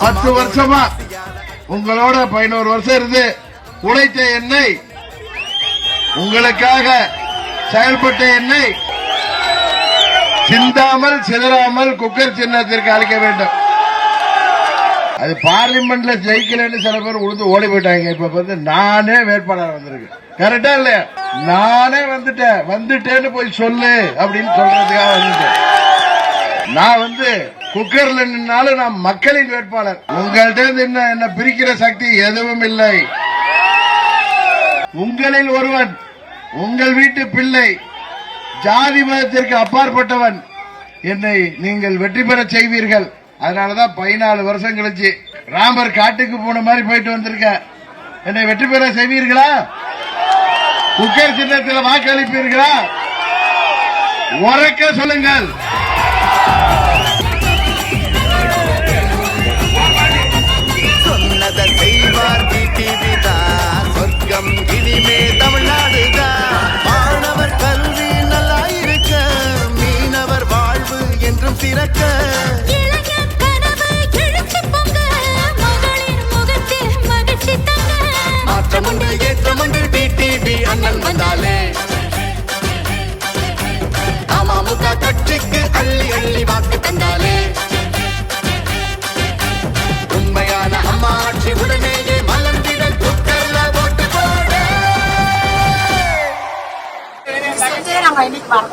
பத்து வருஷமா உங்களோட பதினோரு வருஷம் இருந்து உழைத்த என்னை உங்களுக்காக செயல்பட்ட என்னை சிந்தாமல் சிதறாமல் குக்கர் சின்னத்திற்கு அழைக்க வேண்டும். அது பார்லிமெண்ட்ல ஜெயிக்கலன்னு சில பேர் உழுந்து ஓடி போயிட்டாங்க. இப்ப வந்து நானே வேட்பாளர் வந்திருக்கேன். கரெக்டா இல்லையா? நானே வந்துட்டேன். வந்துட்டேன்னு போய் சொல்லு அப்படின்னு சொல்றதுக்காக வந்துட்டேன். நான் வந்து குக்கர்ல நின்னாலும் நான் மக்களின் வேட்பாளர். உங்கள்ட்ட இருந்து என்ன என்ன பிரிக்கிற சக்தி எதுவும் இல்லை. உங்களில் ஒருவன் உங்கள் வீட்டு பிள்ளை ஜாதி மதத்திற்கு அப்பாற்பட்டவன் என்னை நீங்கள் வெற்றி பெற செய்வீர்கள். அதனாலதான் பதினாலு வருஷம் கழிச்சு ராமர் காட்டுக்கு போன மாதிரி போயிட்டு வந்திருக்கேன் என்னை வெற்றி பெற செய்வீர்களா? குக்கர் சின்னத்தில் வாக்களிப்பீர்களா? உறக்க சொல்லுங்கள். சொன்னதை செய்வார் டிடிவி சொர்க்கம் இனிமே தமிழ்நாடு மாணவர் கல்வி நல்லா இருக்க. மீனவர் வாழ்வு என்றும் சிறக்க. இளைஞர் கனவு นิดบัง